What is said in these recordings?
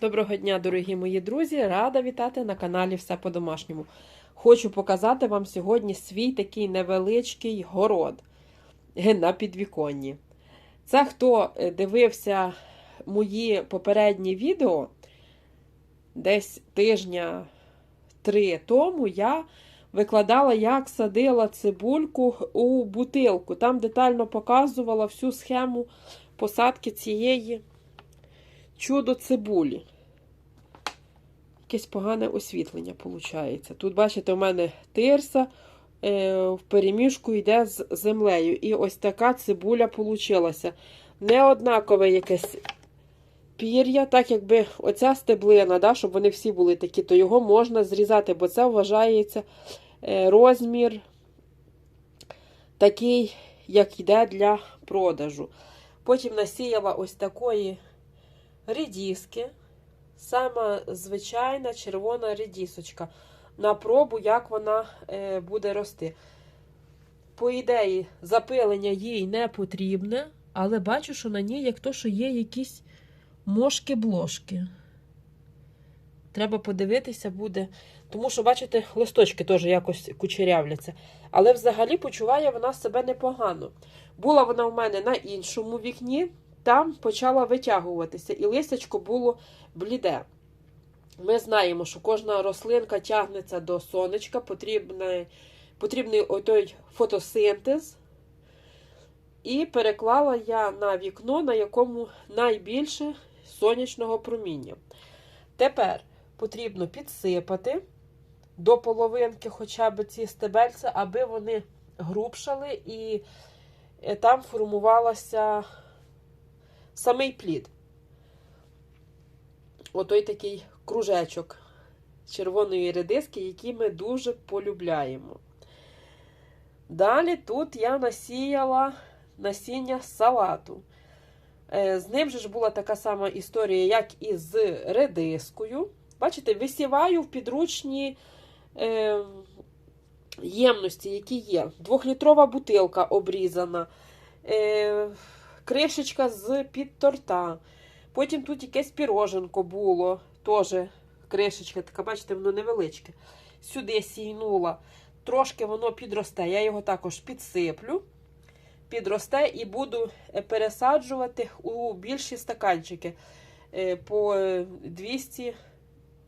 Доброго дня, дорогі мої друзі! Рада вітати на каналі Все по-домашньому. Хочу показати вам сьогодні свій такий невеличкий город е, на підвіконні. Це хто е, дивився мої попередні відео, десь тижня три тому я викладала, як садила цибульку у бутилку. Там детально показувала всю схему посадки цієї чудо цибулі. Якесь погане освітлення виходить. Тут, бачите, у мене тирса е, в переміжку йде з землею. І ось така цибуля получилася. Неоднакове якесь пір'я, так якби оця стеблина, да, щоб вони всі були такі, то його можна зрізати, бо це вважається е, розмір такий, як йде для продажу. Потім насіяла ось такої редіски. Сама звичайна червона редісочка. На пробу, як вона е, буде рости. По ідеї, запилення їй не потрібне, але бачу, що на ній, як то, що є якісь мошки-блошки. Треба подивитися буде. Тому що, бачите, листочки теж якось кучерявляться. Але взагалі почуває вона себе непогано. Була вона в мене на іншому вікні, там почала витягуватися, і листячко було бліде. Ми знаємо, що кожна рослинка тягнеться до сонечка, потрібний, потрібний той фотосинтез. І переклала я на вікно, на якому найбільше сонячного проміння. Тепер потрібно підсипати до половинки хоча б ці стебельця, аби вони грубшали і там формувалася самий плід. Отой такий кружечок червоної редиски, який ми дуже полюбляємо. Далі тут я насіяла насіння салату. З ним же ж була така сама історія, як і з редискою. Бачите, висіваю в підручні е, ємності, які є. Двохлітрова бутилка обрізана, е, кришечка з під торта. Потім тут якесь піроженко було, теж кришечка, така, бачите, воно невеличке. Сюди сійнула. Трошки воно підросте. Я його також підсиплю, підросте і буду пересаджувати у більші стаканчики. По 200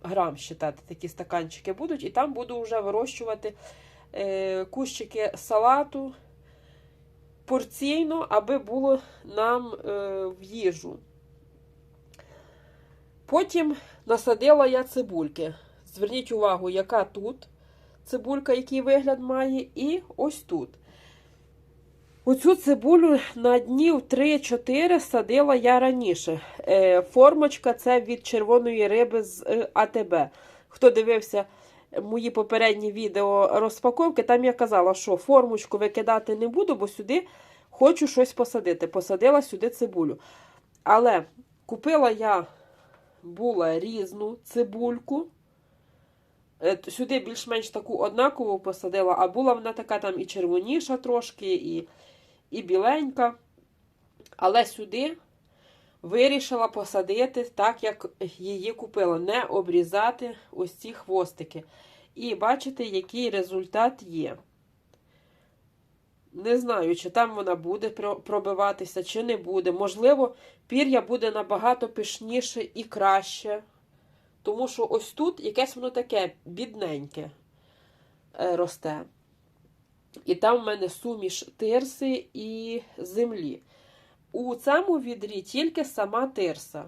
грам считати, такі стаканчики будуть. І там буду вже вирощувати кущики салату порційно, аби було нам в їжу. Потім насадила я цибульки. Зверніть увагу, яка тут цибулька, який вигляд має, і ось тут. Оцю цибулю на днів 3-4 садила я раніше. Формочка це від червоної риби з АТБ. Хто дивився мої попередні відео розпаковки, там я казала, що формочку викидати не буду, бо сюди хочу щось посадити. Посадила сюди цибулю. Але купила я була різну цибульку. Сюди більш-менш таку однакову посадила, а була вона така там і червоніша трошки, і і біленька. Але сюди вирішила посадити так, як її купила, не обрізати ось ці хвостики. І бачите, який результат є. Не знаю, чи там вона буде пробиватися, чи не буде. Можливо, пір'я буде набагато пишніше і краще. Тому що ось тут якесь воно таке бідненьке росте. І там в мене суміш тирси і землі. У цьому відрі тільки сама тирса.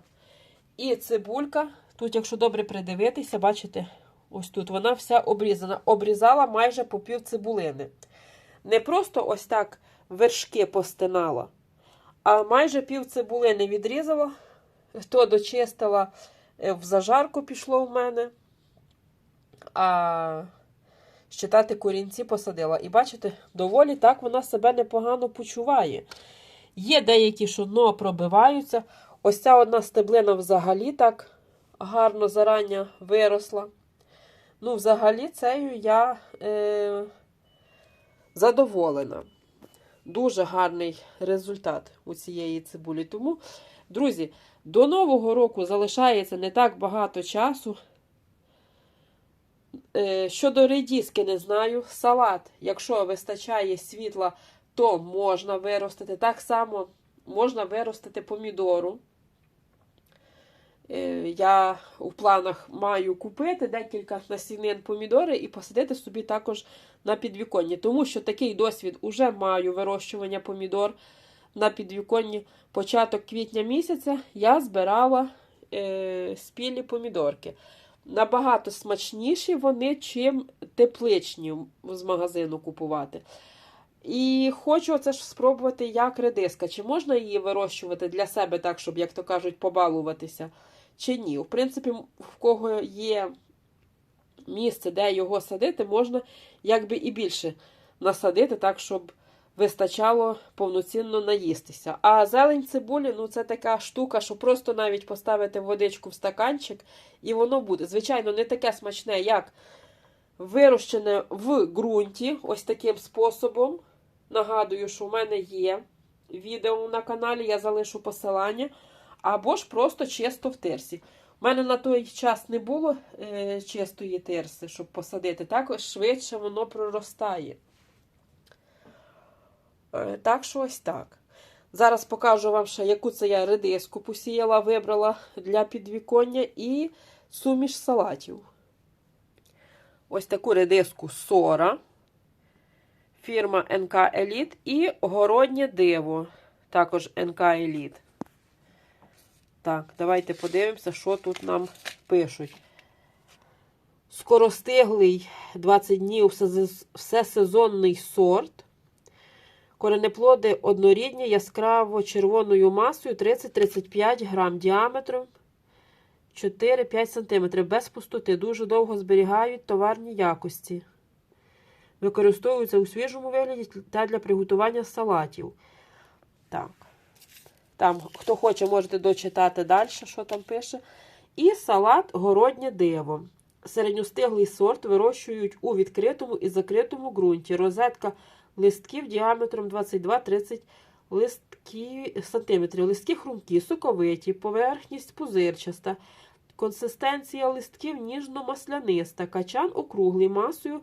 І цибулька, тут, якщо добре придивитися, бачите, ось тут вона вся обрізана. Обрізала майже по пів цибулини. Не просто ось так вершки постинала, а майже пів цибулини відрізала, то дочистила, в зажарку пішло в мене, а щитати корінці посадила. І бачите, доволі так вона себе непогано почуває. Є деякі, що дно пробиваються. Ось ця одна стеблина взагалі так гарно зарання виросла. Ну, взагалі, цею я. Е задоволена. Дуже гарний результат у цієї цибулі. Тому, друзі, До Нового року залишається не так багато часу. Е, Щодо редіски, не знаю. Салат, якщо вистачає світла, то можна виростити. Так само можна виростити помідору. Е, Я у планах маю купити декілька насінин помідори і посадити собі також на підвіконні. Тому що такий досвід уже маю вирощування помідор на підвіконні. Початок квітня місяця я збирала е, спілі помідорки. Набагато смачніші вони, чим тепличні з магазину купувати. І хочу це ж спробувати як редиска. Чи можна її вирощувати для себе так, щоб, як то кажуть, побалуватися, чи ні. В принципі, в кого є місце, де його садити, можна якби і більше насадити, так, щоб вистачало повноцінно наїстися. А зелень цибулі ну це така штука, що просто навіть поставити водичку в стаканчик, і воно буде. Звичайно, не таке смачне, як вирощене в ґрунті, ось таким способом. Нагадую, що в мене є відео на каналі, я залишу посилання. Або ж просто чисто в тирсі. У мене на той час не було е, чистої тирси, щоб посадити. Так швидше воно проростає. Е, так що ось так. Зараз покажу вам ще, яку це я редиску посіяла, вибрала для підвіконня і суміш салатів. Ось таку редиску Сора. Фірма НК Еліт і городнє диво. Також НК Еліт. Так, давайте подивимося, що тут нам пишуть. Скоростиглий 20 днів всесезонний сорт. Коренеплоди однорідні, яскраво червоною масою 30-35 грам діаметром 4-5 см. Без пустоти. Дуже довго зберігають товарні якості. Використовуються у свіжому вигляді та для приготування салатів. Так. Там, хто хоче, можете дочитати далі, що там пише. І салат городнє диво. Середньостиглий сорт вирощують у відкритому і закритому ґрунті. Розетка листків діаметром 22-30 листки, сантиметрів. Листки хрумкі, соковиті, поверхність пузирчаста. Консистенція листків ніжно-масляниста. Качан округлий масою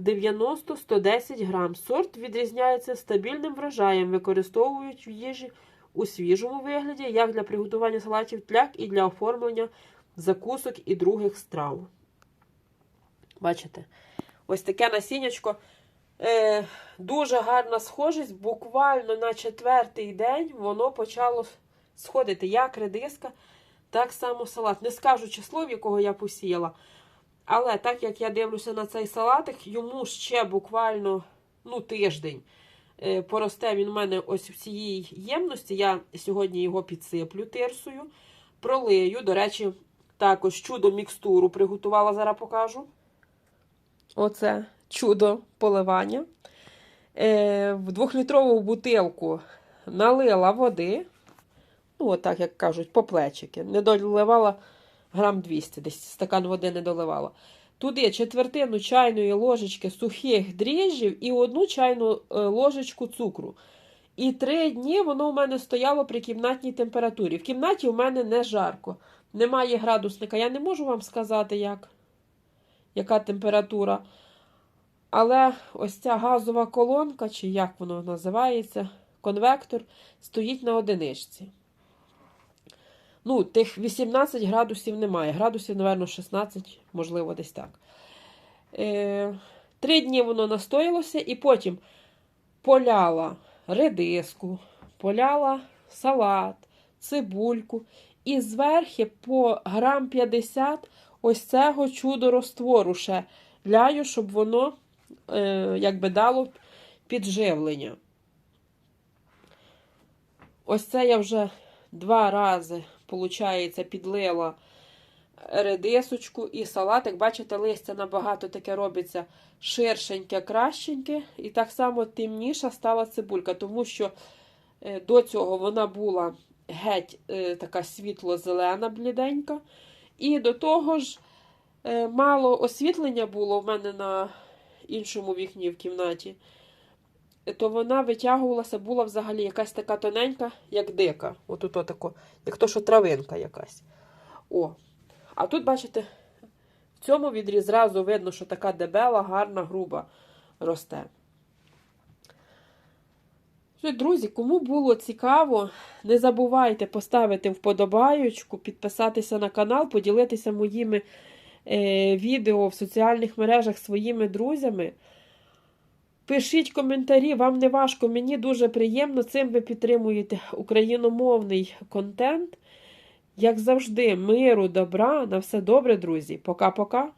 90-110 грам. Сорт відрізняється стабільним врожаєм, використовують в їжі у свіжому вигляді, як для приготування салатів, так і для оформлення закусок і других страв. Бачите? Ось таке насіннячко. Е, Дуже гарна схожість. Буквально на четвертий день воно почало сходити як редиска, так само салат. Не скажу число, в якого я посіяла. Але так як я дивлюся на цей салатик, йому ще буквально ну, тиждень. Е, поросте він у мене ось в цій ємності. Я сьогодні його підсиплю тирсою, пролию. До речі, також чудо мікстуру приготувала, зараз покажу. Оце чудо поливання. Е, В двохлітрову бутилку налила води. Ну, отак, як кажуть, по плечики. Не доливала грам 200, десь стакан води не доливала. Туди четвертину чайної ложечки сухих дріжджів і одну чайну ложечку цукру. І три дні воно у мене стояло при кімнатній температурі. В кімнаті у мене не жарко. Немає градусника. Я не можу вам сказати, як, яка температура. Але ось ця газова колонка, чи як воно називається, конвектор, стоїть на одиничці. Ну, тих 18 градусів немає. Градусів, напевно, 16, можливо, десь так. Е, Три дні воно настоялося, і потім поляла редиску, поляла салат, цибульку. І зверхи по грам 50 ось цього чудо розтвору ще ляю, щоб воно е, якби дало підживлення. Ось це я вже два рази Получається, підлила редисочку і салатик. Бачите, листя набагато таке робиться ширшеньке, кращеньке. І так само темніша стала цибулька, тому що е, до цього вона була геть е, така світло-зелена, бліденька. І до того ж, е, мало освітлення було в мене на іншому вікні в кімнаті. То вона витягувалася, була взагалі якась така тоненька, як дика. Отут отако, як то, що травинка якась. О. А тут, бачите, в цьому відрі зразу видно, що така дебела, гарна, груба росте. Друзі, кому було цікаво, не забувайте поставити вподобаючку, підписатися на канал, поділитися моїми е, відео в соціальних мережах своїми друзями. Пишіть коментарі, вам не важко, мені дуже приємно. Цим ви підтримуєте україномовний контент. Як завжди, миру, добра, на все добре, друзі. Пока-пока.